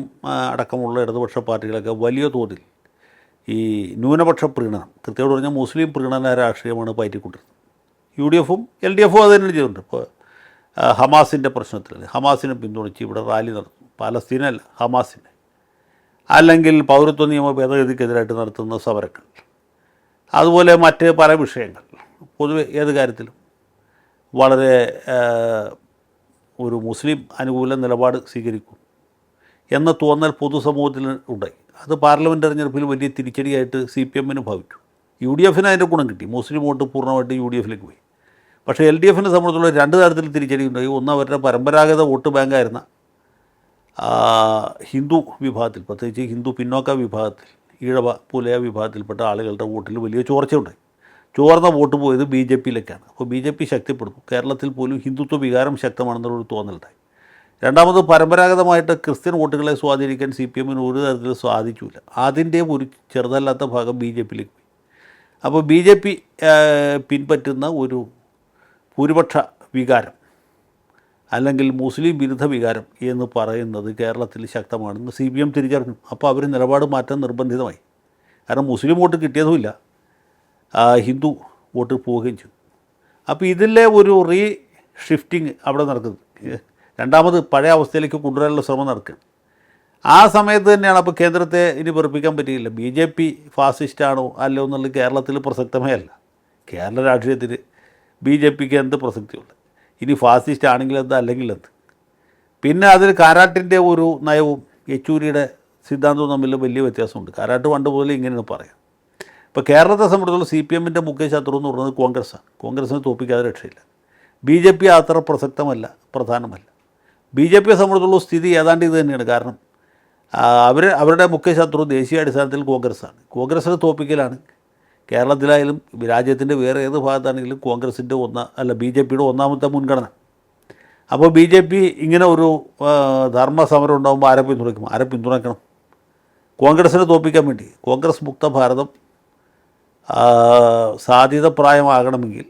അടക്കമുള്ള ഇടതുപക്ഷ പാർട്ടികളൊക്കെ വലിയ തോതിൽ ഈ ന്യൂനപക്ഷ പ്രീണനം കൃത്യമായിട്ട് പറഞ്ഞാൽ മുസ്ലിം പ്രീണന രാഷ്ട്രീയമാണ് പയറ്റിക്കൊണ്ടിരുന്നത്. യു ഡി എഫും എൽ ഡി എഫും അത് തന്നെ ചെയ്തിട്ടുണ്ട്. ഇപ്പോൾ ഹമാസിന്റെ പ്രശ്നത്തിൽ. ഹമാസിനെ പിന്തുണച്ച് ഇവിടെ റാലി നടത്തും പാലസ്തീനല്ല ഹമാസിനെ. അല്ലെങ്കിൽ പൗരത്വ നിയമ ഭേദഗതിക്കെതിരായിട്ട് നടത്തുന്ന സമരങ്ങൾ. അതുപോലെ മറ്റ് പല വിഷയങ്ങൾ. പൊതുവെ ഏത് കാര്യത്തിലും. വളരെ ഒരു മുസ്ലിം അനുകൂല നിലപാട് സ്വീകരിക്കും എന്ന തോന്നൽ പൊതുസമൂഹത്തിൽ ഉണ്ടായി. അത് പാർലമെന്റ് തെരഞ്ഞെടുപ്പിൽ വലിയ തിരിച്ചടിയായിട്ട് സി പി എമ്മിന് ഭാവിച്ചു. യു ഡി എഫിന് അതിന്റെ ഗുണം കിട്ടി. മുസ്ലിം വോട്ട് പൂർണമായിട്ട് യു ഡി എഫിലേക്ക് പോയി. പക്ഷേ എൽ ഡി എഫിനെ സംബന്ധിച്ചുള്ള രണ്ട് തരത്തിൽ തിരിച്ചടി ഉണ്ടായി. ഒന്ന് അവരുടെ പരമ്പരാഗത വോട്ട് ബാങ്കായിരുന്ന ഹിന്ദു വിഭാഗത്തിൽ പ്രത്യേകിച്ച് ഹിന്ദു പിന്നോക്ക വിഭാഗത്തിൽ ഈഴവ പുലയ വിഭാഗത്തിൽപ്പെട്ട ആളുകളുടെ വോട്ടിൽ വലിയ ചോർച്ചയുണ്ടായി. ചോർന്ന വോട്ട് പോയത് ബി ജെ പിയിലേക്കാണ്. അപ്പോൾ ബി ജെ പി ശക്തിപ്പെടുന്നു. കേരളത്തിൽ പോലും ഹിന്ദുത്വ വികാരം ശക്തമാണെന്നുള്ളൊരു തോന്നലുണ്ടായി. രണ്ടാമത് പരമ്പരാഗതമായിട്ട് ക്രിസ്ത്യൻ വോട്ടുകളെ സ്വാധീനിക്കാൻ സി പി എമ്മിന് ഒരു തരത്തിലും സാധിച്ചില്ല അതിന്റെയും ഒരു ചെറുതല്ലാത്ത ഭാഗം ബി ജെ പിയിലേക്ക് പോയി. അപ്പോൾ ബി ജെ പി പിൻപറ്റുന്ന ഒരു ഭൂരിപക്ഷ വികാരം അല്ലെങ്കിൽ മുസ്ലിം വിരുദ്ധ വികാരം എന്ന് പറയുന്നത് കേരളത്തിൽ ശക്തമാണെന്ന് സി പി എം തിരിച്ചറിഞ്ഞു. അപ്പോൾ അവർ നിലപാട് മാറ്റാൻ നിർബന്ധിതമായി. കാരണം മുസ്ലിം വോട്ട് കിട്ടിയതുമില്ല. ഹിന്ദു വോട്ട് പോവുകയും ചെയ്തു. അപ്പോൾ ഇതിലെ ഒരു റീ ഷിഫ്റ്റിംഗ് അവിടെ നടക്കുന്നു. രണ്ടാമത് പഴയ അവസ്ഥയിലേക്ക് കൊണ്ടുവരാനുള്ള ശ്രമം നടക്കുകയാണ്. ആ സമയത്ത് തന്നെയാണ് അപ്പോൾ കേന്ദ്രത്തെ ഇനി വെറുപ്പിക്കാൻ പറ്റിയില്ല. ബി ജെ പി ഫാസിസ്റ്റാണോ അല്ലോ എന്നുള്ളത് കേരളത്തിൽ പ്രസക്തമേ അല്ല. കേരള രാഷ്ട്രീയത്തിൽ ബി ജെ പിക്ക് എന്ത് പ്രസക്തിയുണ്ട്? ഇനി ഫാസിസ്റ്റ് ആണെങ്കിൽ എന്ത് അല്ലെങ്കിൽ എന്ത്? പിന്നെ അതിൽ കാരാട്ടിന്റെ ഒരു നയവും യെച്ചൂരിയുടെ സിദ്ധാന്തവും തമ്മിൽ വലിയ വ്യത്യാസമുണ്ട്. കാരാട്ട് പണ്ട് പോലെ ഇങ്ങനെയാണ് പറയാം ഇപ്പോൾ കേരളത്തെ സംബന്ധിച്ചിടത്തോളം സി പി എമ്മിന്റെ മുഖ്യ ശത്രു എന്ന് പറയുന്നത് കോൺഗ്രസ്സാണ്. കോൺഗ്രസ്സിനെ തോപ്പിക്കാതെ രക്ഷയില്ല. ബി ജെ പി അത്ര പ്രസക്തമല്ല പ്രധാനമല്ല. ബി ജെ പിയെ സംബന്ധിച്ചുള്ള സ്ഥിതി ഏതാണ്ട് ഇത് തന്നെയാണ്. കാരണം അവർ അവരുടെ മുഖ്യ ശത്രു ദേശീയ അടിസ്ഥാനത്തിൽ കോൺഗ്രസ്സാണ്. കോൺഗ്രസ്സിനെ തോപ്പിക്കലാണ് കേരളത്തിലായാലും രാജ്യത്തിന്റെ വേറെ ഏത് ഭാഗത്താണെങ്കിലും കോൺഗ്രസിന്റെ ഒന്നാം അല്ല ബി ജെ പിയുടെ ഒന്നാമത്തെ മുൻഗണന. അപ്പോൾ ബി ജെ പി ഇങ്ങനെ ഒരു ധർമ്മസമരം ധർമ്മ സമരം ഉണ്ടാകുമ്പോൾ ആരെ പിന്തുണയ്ക്കും? ആരെ പിന്തുണയ്ക്കണം? കോൺഗ്രസിനെ തോപ്പിക്കാൻ വേണ്ടി. കോൺഗ്രസ് മുക്ത ഭാരതം ആ, സാധ്യതപ്രായമാകണമെങ്കിൽ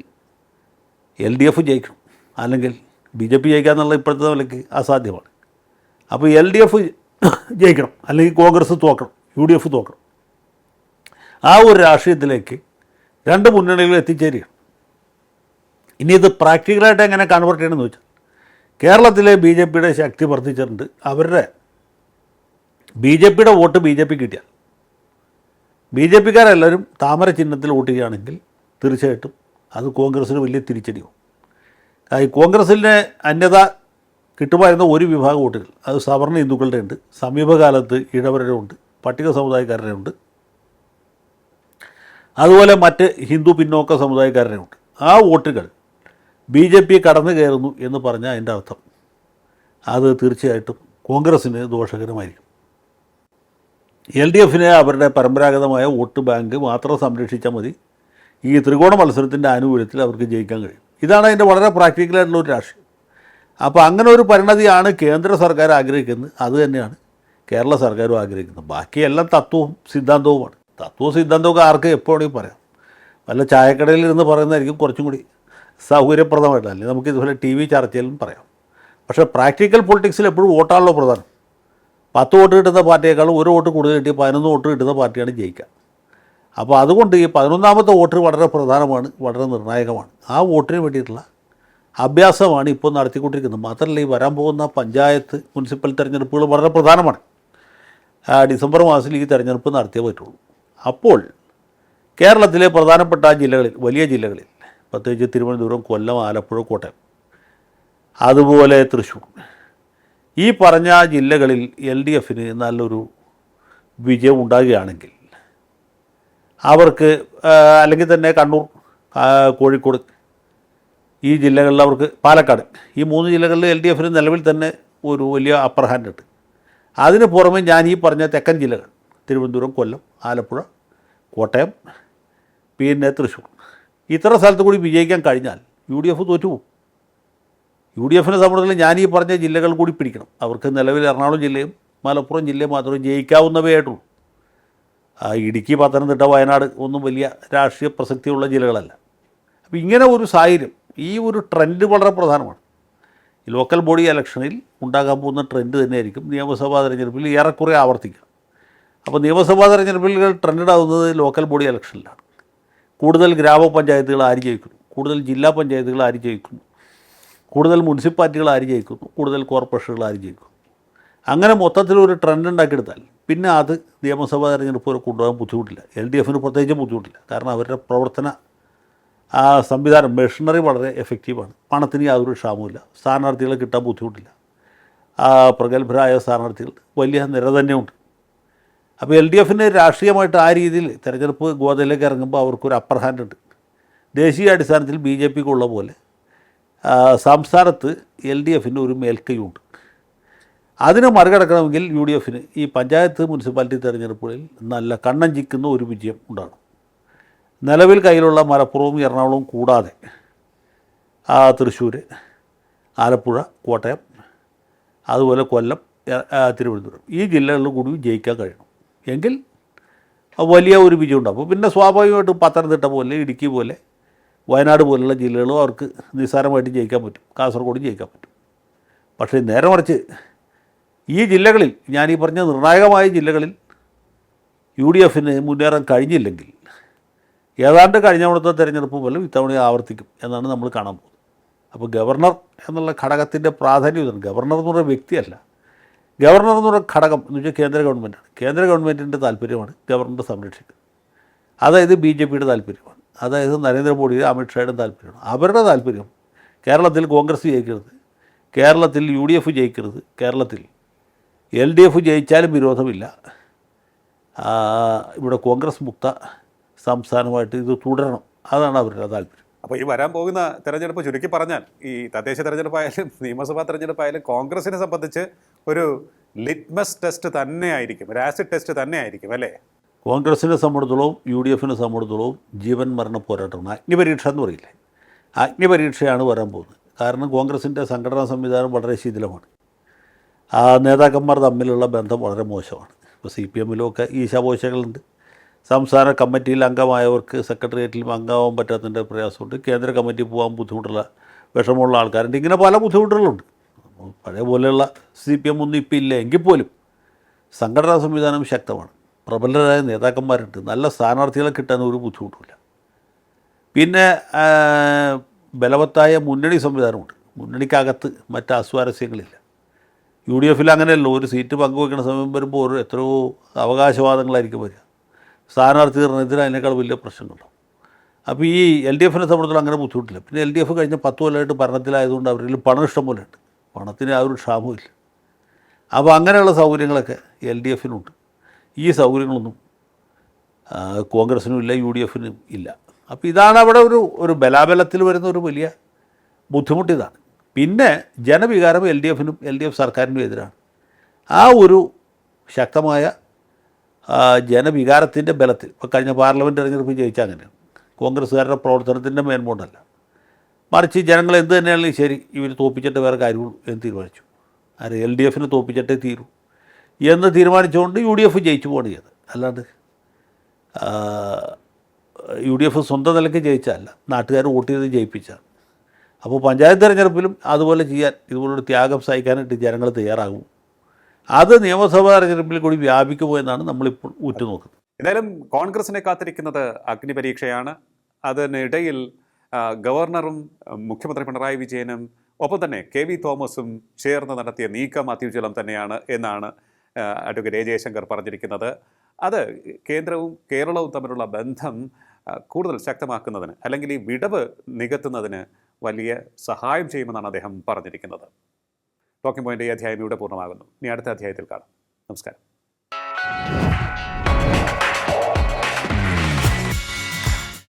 എൽ ഡി എഫ് ജയിക്കണം. അല്ലെങ്കിൽ ബി ജെ പി ജയിക്കുക എന്നുള്ള ഇപ്പോഴത്തെ നിലയ്ക്ക് അസാധ്യമാണ്. അപ്പോൾ എൽ ഡി എഫ് ജയിക്കണം. അല്ലെങ്കിൽ കോൺഗ്രസ് തോക്കണം. യു ഡി എഫ് തോക്കണം. ആ ഒരു രാഷ്ട്രീയത്തിലേക്ക് രണ്ട് മുന്നണികൾ എത്തിച്ചേരുകയാണ്. ഇനി ഇത് പ്രാക്ടിക്കലായിട്ട് എങ്ങനെ കൺവേർട്ട് ചെയ്യണമെന്ന് വെച്ചാൽ കേരളത്തിലെ ബി ജെ പിയുടെ ശക്തി വർദ്ധിച്ചിട്ടുണ്ട്. അവരുടെ ബി ജെ പിയുടെ വോട്ട് ബി ജെ പി കിട്ടിയാൽ. ബി ജെ പിക്കാരെല്ലാവരും താമര ചിഹ്നത്തിൽ വോട്ട് തീർച്ചയായിട്ടും അത് കോൺഗ്രസ്സിന് വലിയ തിരിച്ചടിയാവും. ആ, ഈ കോൺഗ്രസ്സിന്റെ അന്യത കിട്ടുമായിരുന്ന ഒരു വിഭാഗം വോട്ടുകൾ. അത് സവർണ ഹിന്ദുക്കളുടെ ഉണ്ട് സമീപകാലത്ത് ഇടവരുടെ ഉണ്ട് പട്ടിക സമുദായക്കാരുടെ ഉണ്ട്. അതുപോലെ മറ്റ് ഹിന്ദു പിന്നോക്ക സമുദായക്കാരുടെ ഉണ്ട്. ആ വോട്ടുകൾ ബി ജെ പി കടന്നു കയറുന്നു എന്ന് പറഞ്ഞാൽ അതിന്റെ അർത്ഥം. അത് തീർച്ചയായിട്ടും കോൺഗ്രസ്സിന് ദോഷകരമായിരിക്കും. എൽ ഡി എഫിനെ അവരുടെ പരമ്പരാഗതമായ വോട്ട് ബാങ്ക് മാത്രം സംരക്ഷിച്ചാൽ മതി. ഈ ത്രികോണ മത്സരത്തിന്റെ ആനുകൂല്യത്തിൽ അവർക്ക് ജയിക്കാൻ കഴിയും. ഇതാണ് അതിന്റെ വളരെ പ്രാക്ടിക്കലായിട്ടുള്ള ഒരു രാഷ്ട്രീയം. അപ്പോൾ അങ്ങനെ ഒരു പരിണതിയാണ് കേന്ദ്ര സർക്കാർ ആഗ്രഹിക്കുന്നത്. അത് തന്നെയാണ് കേരള സർക്കാരും ആഗ്രഹിക്കുന്നത്. ബാക്കിയെല്ലാം തത്വവും സിദ്ധാന്തവുമാണ്. തത്വവും സിദ്ധാന്തവും ആർക്ക് വേണമെങ്കിൽ പറയാം. വല്ല ചായക്കടയിൽ ഇരുന്ന് പറയുന്നതായിരിക്കും കുറച്ചും കൂടി സൗകര്യപ്രദമായിട്ട്. അല്ലെങ്കിൽ നമുക്ക് ഇതുപോലെ ടി വി ചർച്ചയിലും പറയാം. പക്ഷേ പ്രാക്ടിക്കൽ പൊളിറ്റിക്സിൽ എപ്പോഴും വോട്ടാണല്ലോ പ്രധാനം. പത്ത് വോട്ട് കിട്ടുന്ന പാർട്ടിയേക്കാളും ഒരു വോട്ട് കൂടുതൽ കിട്ടി പതിനൊന്ന് വോട്ട് കിട്ടുന്ന പാർട്ടിയാണ് ജയിക്കുക. അപ്പോൾ അതുകൊണ്ട് ഈ പതിനൊന്നാമത്തെ വോട്ട് വളരെ പ്രധാനമാണ് വളരെ നിർണായകമാണ്. ആ വോട്ടിന് വേണ്ടിയിട്ടുള്ള അഭ്യാസമാണ് ഇപ്പോൾ നടത്തിക്കൊണ്ടിരിക്കുന്നത്. മാത്രമല്ല ഈ വരാൻ പോകുന്ന പഞ്ചായത്ത് മുനിസിപ്പൽ തെരഞ്ഞെടുപ്പുകൾ വളരെ പ്രധാനമാണ്. ഡിസംബർ മാസത്തിൽ ഈ തെരഞ്ഞെടുപ്പ് നടത്തിയേ പറ്റുള്ളൂ. അപ്പോൾ കേരളത്തിലെ പ്രധാനപ്പെട്ട ജില്ലകളിൽ വലിയ ജില്ലകളിൽ പ്രത്യേകിച്ച് തിരുവനന്തപുരം കൊല്ലം ആലപ്പുഴ കോട്ടയം അതുപോലെ തൃശ്ശൂർ ഈ പറഞ്ഞ ജില്ലകളിൽ എൽ ഡി എഫിന് നല്ലൊരു വിജയം ഉണ്ടാകുകയാണെങ്കിൽ അവർക്ക് അല്ലെങ്കിൽ തന്നെ കണ്ണൂർ കോഴിക്കോട് ഈ ജില്ലകളിൽ അവർക്ക് പാലക്കാട് ഈ മൂന്ന് ജില്ലകളിൽ എൽ ഡി എഫിന് നിലവിൽ തന്നെ ഒരു വലിയ അപ്പർ ഹാൻഡ് ഉണ്ട്. അതിന് പുറമെ ഞാൻ ഈ പറഞ്ഞ തെക്കൻ ജില്ലകൾ തിരുവനന്തപുരം കൊല്ലം ആലപ്പുഴ കോട്ടയം പിന്നെ തൃശ്ശൂർ ഇത്ര സ്ഥലത്ത് കൂടി വിജയിക്കാൻ കഴിഞ്ഞാൽ യു ഡി എഫ് തോറ്റുപോകും. യു ഡി എഫിനെ സംബന്ധിച്ചിടത്തോളം ഞാൻ ഈ പറഞ്ഞ ജില്ലകൾ കൂടി പിടിക്കണം. അവർക്ക് നിലവിൽ എറണാകുളം ജില്ലയും മലപ്പുറം ജില്ലയും മാത്രമേ ജയിക്കാവുന്നവയായിട്ടുള്ളൂ. ഇടുക്കി പത്തനംതിട്ട വയനാട് ഒന്നും വലിയ രാഷ്ട്രീയ പ്രസക്തിയുള്ള ജില്ലകളല്ല. അപ്പോൾ ഇങ്ങനെ ഒരു സാഹചര്യം ഈ ഒരു ട്രെൻഡ് വളരെ പ്രധാനമാണ്. ഈ ലോക്കൽ ബോഡി ഇലക്ഷനിൽ ഉണ്ടാകാൻ പോകുന്ന ട്രെൻഡ് തന്നെയായിരിക്കും നിയമസഭാ തെരഞ്ഞെടുപ്പിൽ ഏറെക്കുറെ ആവർത്തിക്കുക. അപ്പോൾ നിയമസഭാ തെരഞ്ഞെടുപ്പിൽ ട്രെൻഡ് ആവുന്നത് ലോക്കൽ ബോഡി ഇലക്ഷനിലാണ് കൂടുതൽ ഗ്രാമപഞ്ചായത്തുകൾ ആര് ജയിക്കുന്നു? കൂടുതൽ ജില്ലാ പഞ്ചായത്തുകൾ ആര് ജയിക്കുന്നു? കൂടുതൽ മുനിസിപ്പാലിറ്റികൾ ആര് ജയിക്കുന്നു? കൂടുതൽ കോർപ്പറേഷനുകൾ ആര് അങ്ങനെ മൊത്തത്തിലൊരു ട്രെൻഡ് ഉണ്ടാക്കിയെടുത്താൽ പിന്നെ അത് നിയമസഭാ തെരഞ്ഞെടുപ്പ് വരെ കൊണ്ടുപോകാൻ ബുദ്ധിമുട്ടില്ല. എൽ ഡി എഫിന് പ്രത്യേകിച്ച് ബുദ്ധിമുട്ടില്ല. കാരണം അവരുടെ പ്രവർത്തന ആ സംവിധാനം മെഷീനറി വളരെ എഫക്റ്റീവാണ് പണത്തിന് യാതൊരു ക്ഷാമവുമില്ല. സ്ഥാനാർത്ഥികളെ കിട്ടാൻ ബുദ്ധിമുട്ടില്ല. ആ പ്രഗത്ഭരായ സ്ഥാനാർത്ഥികൾ വലിയ നിര തന്നെയുണ്ട്. അപ്പോൾ എൽ ഡി എഫിന് രാഷ്ട്രീയമായിട്ട് ആ രീതിയിൽ തെരഞ്ഞെടുപ്പ് ഗോതയിലേക്ക് ഇറങ്ങുമ്പോൾ അവർക്കൊരു അപ്പർ ഹാൻഡ് ഉണ്ട്. ദേശീയ അടിസ്ഥാനത്തിൽ ബി ജെ പിക്കുള്ള പോലെ സംസ്ഥാനത്ത് എൽ ഡി എഫിന് ഒരു മേൽക്കൈയുണ്ട്. അതിനെ മറികടക്കണമെങ്കിൽ യു ഡി എഫിന് ഈ പഞ്ചായത്ത് മുനിസിപ്പാലിറ്റി തെരഞ്ഞെടുപ്പുകളിൽ നല്ല കണ്ണഞ്ചിക്കുന്ന ഒരു വിജയം ഉണ്ടാകും നിലവിൽ കയ്യിലുള്ള മലപ്പുറവും എറണാകുളവും കൂടാതെ തൃശ്ശൂർ ആലപ്പുഴ കോട്ടയം അതുപോലെ കൊല്ലം തിരുവനന്തപുരം ഈ ജില്ലകളിൽ കൂടി ജയിക്കാൻ കഴിയണം. എങ്കിൽ വലിയ ഒരു വിജയം ഉണ്ടാകും. പിന്നെ സ്വാഭാവികമായിട്ടും പത്തനംതിട്ട പോലെ ഇടുക്കി പോലെ വയനാട് പോലുള്ള ജില്ലകളും അവർക്ക് നിസ്സാരമായിട്ട് ജയിക്കാൻ പറ്റും. കാസർഗോഡ് ജയിക്കാൻ പറ്റും. പക്ഷേ നേരെ മറിച്ച് ഈ ജില്ലകളിൽ ഈ പറഞ്ഞ നിർണായകമായ ജില്ലകളിൽ യു ഡി എഫിന് മുന്നേറാൻ കഴിഞ്ഞില്ലെങ്കിൽ ഏതാണ്ട് കഴിഞ്ഞ തവണത്തെ തെരഞ്ഞെടുപ്പ് പോലും ഇത്തവണ ആവർത്തിക്കും എന്നാണ് നമ്മൾ കാണാൻ പോകുന്നത്. അപ്പോൾ ഗവർണർ എന്നുള്ള ഘടകത്തിന്റെ പ്രാധാന്യം ഇതാണ്. ഗവർണർ എന്ന് പറയുന്ന വ്യക്തിയല്ല. ഗവർണർ എന്ന് പറയുന്ന ഘടകം എന്ന് വെച്ചാൽ കേന്ദ്ര ഗവൺമെന്റാണ്. കേന്ദ്ര ഗവൺമെന്റിന്റെ താല്പര്യമാണ് ഗവർണറെ സംരക്ഷിക്കുക. അതായത് ബി ജെ പിയുടെ താല്പര്യമാണ്. അതായത് നരേന്ദ്രമോദിയുടെ അമിത്ഷായുടെ താല്പര്യമാണ്. അവരുടെ താല്പര്യം കേരളത്തിൽ കോൺഗ്രസ് ജയിക്കരുത് കേരളത്തിൽ യു ഡി എഫ് ജയിക്കരുത് കേരളത്തിൽ എൽ ഡി എഫ് ജയിച്ചാലും വിരോധമില്ല. ഇവിടെ കോൺഗ്രസ് മുക്ത സംസ്ഥാനമായിട്ട് ഇത് തുടരണം. അതാണ് അവരുടെ താല്പര്യം. അപ്പോൾ ഈ വരാൻ പോകുന്ന തെരഞ്ഞെടുപ്പ് ചുരുക്കി പറഞ്ഞാൽ ഈ തദ്ദേശ തെരഞ്ഞെടുപ്പായാലും നിയമസഭാ തെരഞ്ഞെടുപ്പായാലും കോൺഗ്രസിനെ സംബന്ധിച്ച് ഒരു ലിറ്റ്മസ് ടെസ്റ്റ് തന്നെയായിരിക്കും ഒരു ആസിഡ് ടെസ്റ്റ് തന്നെയായിരിക്കും അല്ലേ? കോൺഗ്രസിനെ സംബന്ധിച്ചിടത്തോളം യു ഡി എഫിനെ സംബന്ധിച്ചിടത്തോളം ജീവൻ മരണ പോരാട്ടമാണ്. അഗ്നിപരീക്ഷ എന്ന് പറയില്ലേ? അഗ്നിപരീക്ഷയാണ് വരാൻ പോകുന്നത്. കാരണം കോൺഗ്രസിന്റെ സംഘടനാ സംവിധാനം വളരെ ശിഥിലമാണ്. ആ നേതാക്കന്മാർ തമ്മിലുള്ള ബന്ധം വളരെ മോശമാണ്. ഇപ്പോൾ സി പി എമ്മിലുമൊക്കെ ഈശാപോശകളുണ്ട് സംസ്ഥാന കമ്മിറ്റിയിൽ അംഗമായവർക്ക് സെക്രട്ടേറിയറ്റിലും അംഗമാവാൻ പറ്റാത്തതിന്റെ പ്രയാസമുണ്ട്. കേന്ദ്ര കമ്മിറ്റി പോകാൻ ബുദ്ധിമുട്ടുള്ള വിഷമമുള്ള ആൾക്കാരുണ്ട്. ഇങ്ങനെ പല ബുദ്ധിമുട്ടുകളുണ്ട്. പഴയ പോലെയുള്ള സി പി എം ഒന്നും ഇപ്പം ഇല്ല. എങ്കിൽ പോലും സംഘടനാ സംവിധാനം ശക്തമാണ്. പ്രബലരായ നേതാക്കന്മാരുണ്ട്. നല്ല സ്ഥാനാർത്ഥികളെ കിട്ടാൻ ഒരു ബുദ്ധിമുട്ടുമില്ല. പിന്നെ ബലവത്തായ മുന്നണി സംവിധാനമുണ്ട്. മുന്നണിക്കകത്ത് മറ്റ് അസ്വാരസ്യങ്ങളില്ല. യു ഡി എഫിൽ അങ്ങനെയല്ലോ ഒരു സീറ്റ് പങ്കുവെക്കുന്ന സമയം വരുമ്പോൾ ഒരു എത്രയോ അവകാശവാദങ്ങളായിരിക്കും വരിക. സ്ഥാനാർത്ഥി നിർണയത്തിന് അതിനേക്കാൾ വലിയ പ്രശ്നങ്ങളുണ്ടാവും. അപ്പോൾ ഈ എൽ ഡി എഫിനെ സംബന്ധിച്ചിടത്തോളം അങ്ങനെ ബുദ്ധിമുട്ടില്ല. പിന്നെ എൽ ഡി എഫ് കഴിഞ്ഞ പത്ത് കൊല്ലമായിട്ട് ഭരണത്തിലായതുകൊണ്ട് അവരിൽ പണം ഇഷ്ടം പോലെ ഉണ്ട്. പണത്തിന് ആ ഒരു ക്ഷാമമില്ല അപ്പോൾ അങ്ങനെയുള്ള സൗകര്യങ്ങളൊക്കെ എൽ ഡി എഫിനുണ്ട് ഈ സൗകര്യങ്ങളൊന്നും കോൺഗ്രസിനും ഇല്ല യു ഡി എഫിനും ഇല്ല. അപ്പോൾ ഇതാണ് അവിടെ ഒരു ഒരു ബലാബലത്തിൽ വരുന്ന ഒരു വലിയ ബുദ്ധിമുട്ട് ഇതാണ്. പിന്നെ ജനവികാരം എൽ ഡി എഫിനും എൽ ഡി എഫ് സർക്കാരിനും എതിരാണ്. ആ ഒരു ശക്തമായ ജനവികാരത്തിന്റെ ബലത്തിൽ ഇപ്പോൾ കഴിഞ്ഞ പാർലമെന്റ് തെരഞ്ഞെടുപ്പ് ജയിച്ചാൽ അങ്ങനെയാണ് കോൺഗ്രസ്സുകാരുടെ പ്രവർത്തനത്തിന്റെ മേന്മോണ്ടല്ല. മറിച്ച് ജനങ്ങൾ എന്ത് തന്നെയാണെങ്കിലും ശരി ഇവർ തോപ്പിച്ചിട്ട് വേറെ കാര്യമുള്ളൂ എന്ന് തീരുമാനിച്ചു. ആരെ എൽ ഡി എഫിന് തോപ്പിച്ചിട്ടേ തീരൂ. എന്ന് തീരുമാനിച്ചുകൊണ്ട് യു ഡി എഫ് ജയിച്ചു പോവുകയാണ് ചെയ്തത് അല്ലാണ്ട് യു ഡി എഫ് സ്വന്തം നിലയ്ക്ക് ജയിച്ചതല്ല. നാട്ടുകാർ വോട്ട് ചെയ്ത് ജയിപ്പിച്ചാണ് അപ്പോൾ പഞ്ചായത്ത് തിരഞ്ഞെടുപ്പിലും അതുപോലെ ചെയ്യാൻ ഇതുപോലൊരു ത്യാഗം സഹിക്കാനായിട്ട് ജനങ്ങൾ തയ്യാറാകും. അത് നിയമസഭാ തെരഞ്ഞെടുപ്പിൽ കൂടി വ്യാപിക്കുമോ എന്നാണ് നമ്മളിപ്പോൾ ഉറ്റുനോക്കുന്നത്. എന്തായാലും കോൺഗ്രസിനെ കാത്തിരിക്കുന്നത് അഗ്നിപരീക്ഷയാണ് അതിനിടയിൽ ഗവർണറും മുഖ്യമന്ത്രി പിണറായി വിജയനും ഒപ്പം തന്നെ കെ വി തോമസും ചേർന്ന് നടത്തിയ നീക്കം അത്യുജ്വലം തന്നെയാണ് എന്നാണ് അഡ്വക്കേറ്റ് എ ജയശങ്കർ പറഞ്ഞിരിക്കുന്നത്. അത് കേന്ദ്രവും കേരളവും തമ്മിലുള്ള ബന്ധം കൂടുതൽ ശക്തമാക്കുന്നതിന് അല്ലെങ്കിൽ ഈ വിടവ് നികത്തുന്നതിന് വലിയ സഹായം ചെയ്യുമെന്നാണ് അദ്ദേഹം പറഞ്ഞിരിക്കുന്നത്. ടോക്കിംഗ് പോയിന്റ് ഈ അധ്യായം ഇവിടെ പൂർണമാകുന്നു. ഇനി അടുത്ത അധ്യായത്തിൽ കാണാം. നമസ്കാരം.